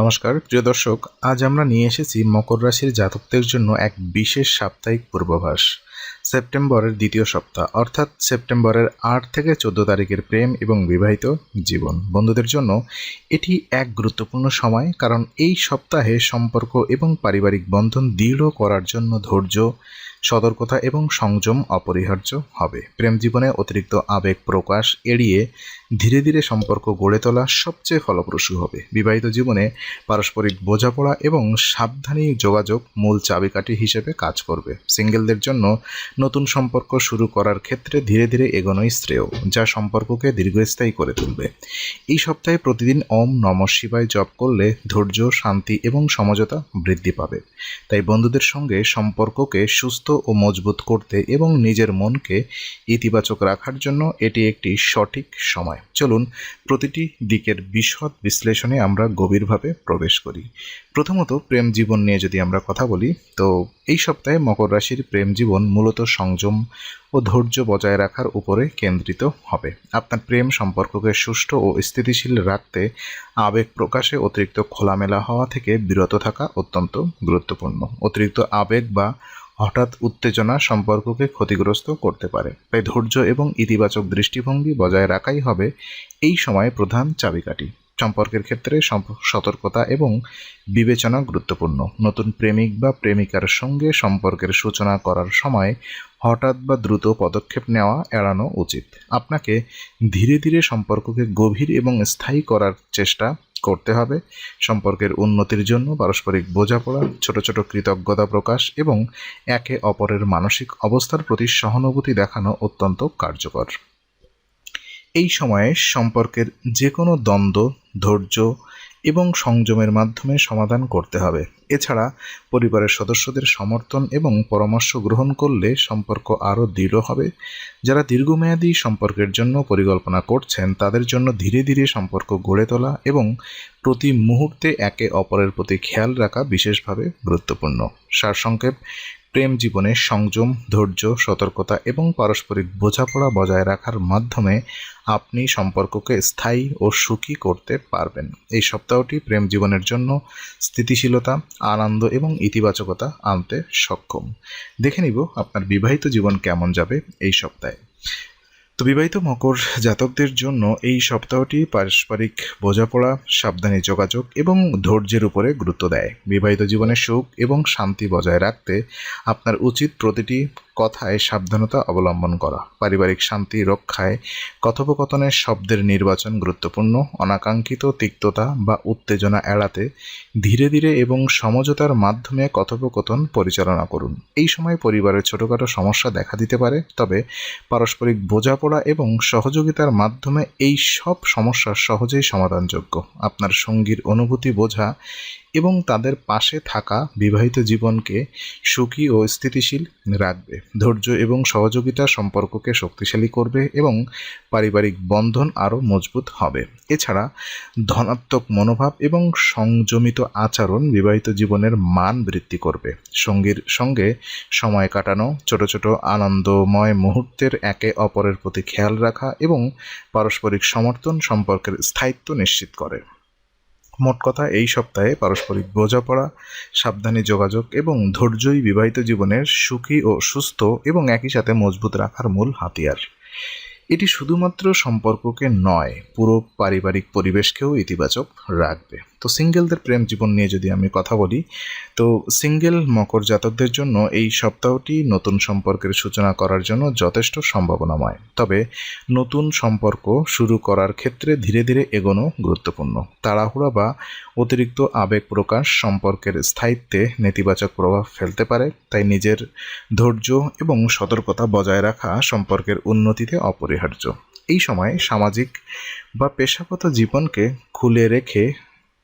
নমস্কার, প্রিয় দর্শক, আজ আমরা নিয়ে এসেছি মকর রাশির জাতকদের জন্য এক বিশেষ সাপ্তাহিক পূর্বাভাস। সেপ্টেম্বরের দ্বিতীয় সপ্তাহ, অর্থাৎ সেপ্টেম্বরের আট থেকে চোদ্দ তারিখের প্রেম এবং বিবাহিত জীবন। বন্ধুদের জন্য এটি এক গুরুত্বপূর্ণ সময়, কারণ এই সপ্তাহে সম্পর্ক এবং পারিবারিক বন্ধন দৃঢ় করার জন্য ধৈর্য, সতর্কতা এবং সংযম অপরিহার্য হবে। প্রেম জীবনে অতিরিক্ত আবেগ প্রকাশ এড়িয়ে ধীরে ধীরে সম্পর্ক গড়ে তোলা সবচেয়ে ফলপ্রসূ হবে। বিবাহিত জীবনে পারস্পরিক বোঝাপড়া এবং সাবধানী যোগাযোগ মূল চাবিকাঠি হিসেবে কাজ করবে। সিঙ্গেলদের জন্য নতুন সম্পর্ক শুরু করার ক্ষেত্রে ধীরে ধীরে এগোনোই শ্রেয়, যা সম্পর্ককে দীর্ঘস্থায়ী করে তুলবে। এই সপ্তাহে প্রতিদিন ওম নম শিবায় জপ করলে ধৈর্য, শান্তি এবং সমঝোতা বৃদ্ধি পাবে। তাই বন্ধুদের সঙ্গে সম্পর্ককে সুস্থ ও মজবুত করতে এবং নিজের মনকে ইতিবাচক রাখার জন্য এটি একটি সঠিক সময়। চলুন, প্রতিটি দিকের বিশদ বিশ্লেষণে আমরা গভীরভাবে প্রবেশ করি। প্রথমত, প্রেম জীবন নিয়ে যদি আমরা কথা বলি, তো এই সপ্তাহে মকর রাশির প্রেম জীবন মূলত সংযম ও ধৈর্য বজায় রাখার উপরে কেন্দ্রিত হবে। আপনার প্রেম সম্পর্ককে সুষ্ঠু ও স্থিতিশীল রাখতে আবেগ প্রকাশে অতিরিক্ত খোলামেলা হওয়া থেকে বিরত থাকা অত্যন্ত গুরুত্বপূর্ণ। অতিরিক্ত আবেগ বা হঠাৎ উত্তেজনা সম্পর্ককে ক্ষতিগ্রস্ত করতে পারে। তাই ধৈর্য এবং ইতিবাচক দৃষ্টিভঙ্গি বজায় রাখাই হবে এই সময়ে প্রধান চাবিকাঠি। সম্পর্কের ক্ষেত্রে সতর্কতা এবং বিবেচনা গুরুত্বপূর্ণ। নতুন প্রেমিক বা প্রেমিকার সঙ্গে সম্পর্কের সূচনা করার সময় হঠাৎ বা দ্রুত পদক্ষেপ নেওয়া এড়ানো উচিত। আপনাকে ধীরে ধীরে সম্পর্ককে গভীর এবং স্থায়ী করার চেষ্টা করতে হবে। সম্পর্কের উন্নতির জন্য পারস্পরিক বোঝাপড়া, ছোট ছোট কৃতজ্ঞতা প্রকাশ এবং একে অপরের মানসিক অবস্থার প্রতি সহানুভূতি দেখানো অত্যন্ত কার্যকর। এই সময়ে সম্পর্কের যে কোনো দ্বন্দ্ব, ধৈর্য এবং সংযমের মাধ্যমে সমাধান করতে হবে। এছাড়া পরিবারের সদস্যদের সমর্থন এবং পরামর্শ গ্রহণ করলে সম্পর্ক আরও দৃঢ় হবে। যারা দীর্ঘমেয়াদী সম্পর্কের জন্য পরিকল্পনা করছেন, তাদের জন্য ধীরে ধীরে সম্পর্ক গড়ে তোলা এবং প্রতি মুহূর্তে একে অপরের প্রতি খেয়াল রাখা বিশেষভাবে গুরুত্বপূর্ণ। সারসংক্ষেপ প্রেম জীবনে সংযম, ধৈর্য, সতর্কতা এবং পারস্পরিক বোঝাপড়া বজায় রাখার মাধ্যমে আপনি সম্পর্ককে স্থায়ী ও সুখী করতে পারবেন। এই সপ্তাহটি প্রেম জীবনের জন্য স্থিতিশীলতা, আনন্দ এবং ইতিবাচকতা আনতে সক্ষম। দেখে নিব আপনার বিবাহিত জীবন কেমন যাবে এই সপ্তাহে। তো বিবাহিত মকর জাতকদের জন্য এই সপ্তাহটি পারস্পরিক বোঝাপড়া, সাবধানী যোগাযোগ এবং ধৈর্যের উপরে গুরুত্ব দেয়। বিবাহিত জীবনে সুখ এবং শান্তি বজায় রাখতে আপনার উচিত প্রতিটি কথায় সাবধানতা অবলম্বন করা। পারিবারিক শান্তি রক্ষায় কথোপকথনের শব্দের নির্বাচন গুরুত্বপূর্ণ। অনাকাঙ্ক্ষিত তিক্ততা বা উত্তেজনা এড়াতে ধীরে ধীরে এবং সমঝোতার মাধ্যমে কথোপকথন পরিচালনা করুন। এই সময় পরিবারের ছোটোখাটো সমস্যা দেখা দিতে পারে, তবে পারস্পরিক বোঝাপড়া এবং সহযোগিতার মাধ্যমে এই সব সমস্যা সহজেই সমাধানযোগ্য। আপনার সঙ্গীর অনুভূতি বোঝা এবং তাদের পাশে থাকা বিবাহিত জীবনকে সুখী ও স্থিতিশীল রাখবে। ধৈর্য এবং সহযোগিতা সম্পর্ককে শক্তিশালী করবে এবং পারিবারিক বন্ধন আরও মজবুত হবে। এছাড়া ধনাত্মক মনোভাব এবং সংযমিত আচরণ বিবাহিত জীবনের মান বৃদ্ধি করবে। সঙ্গীর সঙ্গে সময় কাটানো, ছোট ছোট আনন্দময় মুহূর্তের একে অপরের প্রতি খেয়াল রাখা এবং পারস্পরিক সমর্থন সম্পর্কের স্থায়িত্ব নিশ্চিত করে। মোট কথা, এই সপ্তাহে পারস্পরিক বোঝাপড়া, সাবধানী যোগাযোগ এবং ধৈর্যই বিবাহিত জীবনের সুখী ও সুস্থ এবং একই সাথে মজবুত রাখার মূল হাতিয়ার। এটি শুধুমাত্র সম্পর্ককে নয়, পুরো পারিবারিক পরিবেশকেও ইতিবাচক রাখবে। তো সিঙ্গেলদের প্রেম জীবন নিয়ে যদি আমি কথা বলি, তো সিঙ্গেল মকর জাতকদের জন্য এই সপ্তাহটি নতুন সম্পর্কের সূচনা করার জন্য যথেষ্ট সম্ভাবনাময়। তবে নতুন সম্পর্ক শুরু করার ক্ষেত্রে ধীরে ধীরে এগোনো গুরুত্বপূর্ণ। তাড়াহুড়া বা অতিরিক্ত আবেগ প্রকাশ সম্পর্কের স্থায়িত্বে নেতিবাচক প্রভাব ফেলতে পারে, তাই নিজের ধৈর্য এবং সতর্কতা বজায় রাখা সম্পর্কের উন্নতিতে অপরিহার্য এই সময় সামাজিক বা পেশাগত জীবনকে খুলে রেখে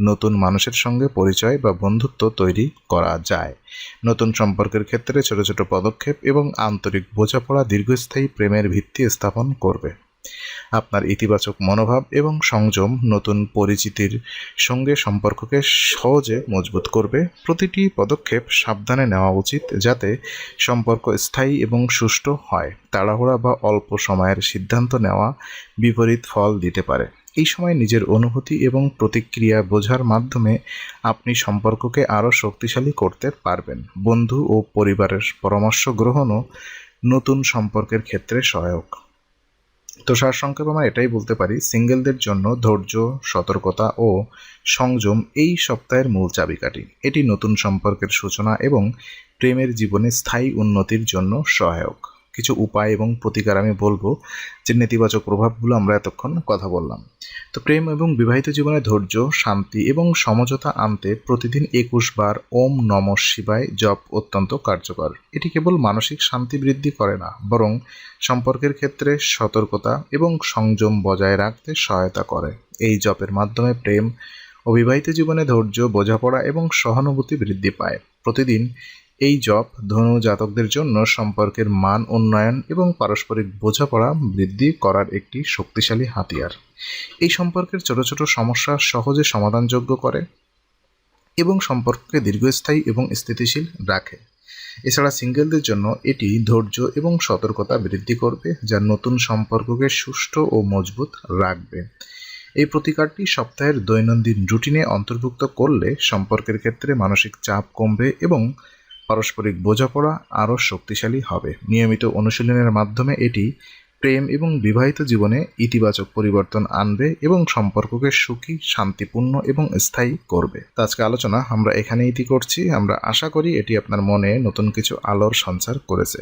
নতুন মানুষের সঙ্গে পরিচয় বা বন্ধুত্ব তৈরি করা যায়। নতুন সম্পর্কের ক্ষেত্রে ছোট ছোট পদক্ষেপ এবং আন্তরিক বোঝাপড়া দীর্ঘস্থায়ী প্রেমের ভিত্তি স্থাপন করবে। আপনার ইতিবাচক মনোভাব এবং সংযম নতুন পরিচিতির সঙ্গে সম্পর্ককে সহজে মজবুত করবে। প্রতিটি পদক্ষেপ সাবধানে নেওয়া উচিত যাতে সম্পর্ক স্থায়ী এবং সুষ্ঠু হয়। তাড়াহুড়া বা অল্প সময়ের সিদ্ধান্ত নেওয়া বিপরীত ফল দিতে পারে। এই সময় নিজের অনুভূতি এবং প্রতিক্রিয়া বোঝার মাধ্যমে আপনি সম্পর্ককে আরও শক্তিশালী করতে পারবেন। বন্ধু ও পরিবারের পরামর্শ গ্রহণও নতুন সম্পর্কের ক্ষেত্রে সহায়ক। তো সারসংক্ষেপে আমরা এটাই বলতে পারি, সিঙ্গেলদের জন্য ধৈর্য, সতর্কতা ও সংযম এই সপ্তাহের মূল চাবিকাঠি। এটি নতুন সম্পর্কের সূচনা এবং প্রেমের জীবনে স্থায়ী উন্নতির জন্য সহায়ক। কিছু উপায় এবং প্রতিকার আমি বলব, যে নেতিবাচক প্রভাবগুলো আমরা এতক্ষণ কথা বললাম। তো প্রেম এবং বিবাহিত জীবনে ধৈর্য, শান্তি এবং সমঝোতা আনতে প্রতিদিন একুশ বার ওম নম শিবায় জপ অত্যন্ত কার্যকর। এটি কেবল মানসিক শান্তি বৃদ্ধি করে না, বরং সম্পর্কের ক্ষেত্রে সতর্কতা এবং সংযম বজায় রাখতে সহায়তা করে। এই জপের মাধ্যমে প্রেম ও বিবাহিত জীবনে ধৈর্য, বোঝাপড়া এবং সহানুভূতি বৃদ্ধি পায়। প্রতিদিন এই জপ ধনু জাতকদের জন্য সম্পর্কের মান উন্নয়ন এবং পারস্পরিক বোঝাপড়া বৃদ্ধি করার একটি শক্তিশালী হাতিয়ার। এই সম্পর্কের ছোট ছোট সমস্যা সহজে সমাধানযোগ্য করে এবং সম্পর্ককে দীর্ঘস্থায়ী এবং স্থিতিশীল রাখে। এছাড়া সিঙ্গেলদের জন্য এটি ধৈর্য এবং সতর্কতা বৃদ্ধি করবে, যা নতুন সম্পর্ককে সুষ্ঠু ও মজবুত রাখবে। এই প্রতিকারটি সপ্তাহের দৈনন্দিন রুটিনে অন্তর্ভুক্ত করলে সম্পর্কের ক্ষেত্রে মানসিক চাপ কমবে এবং পারস্পরিক বোঝাপড়া আরও শক্তিশালী হবে। নিয়মিত অনুশীলনের মাধ্যমে এটি প্রেম এবং বিবাহিত জীবনে ইতিবাচক পরিবর্তন আনবে এবং সম্পর্ককে সুখী, শান্তিপূর্ণ এবং স্থায়ী করবে। আজকে আলোচনা আমরা এখানে ইতি করছি। আমরা আশা করি এটি আপনার মনে নতুন কিছু আলোর সঞ্চার করেছে।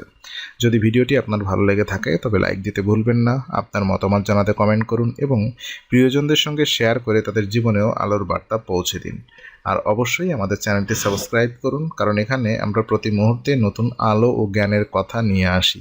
যদি ভিডিওটি আপনার ভালো লেগে থাকে, তবে লাইক দিতে ভুলবেন না, আপনার মতামত জানাতে কমেন্ট করুন এবং প্রিয়জনদের সঙ্গে শেয়ার করে তাদের জীবনেও আলোর বার্তা পৌঁছে দিন। আর অবশ্যই আমাদের চ্যানেলটি সাবস্ক্রাইব করুন, কারণ এখানে আমরা প্রতি মুহূর্তে নতুন আলো ও জ্ঞানের কথা নিয়ে আসি।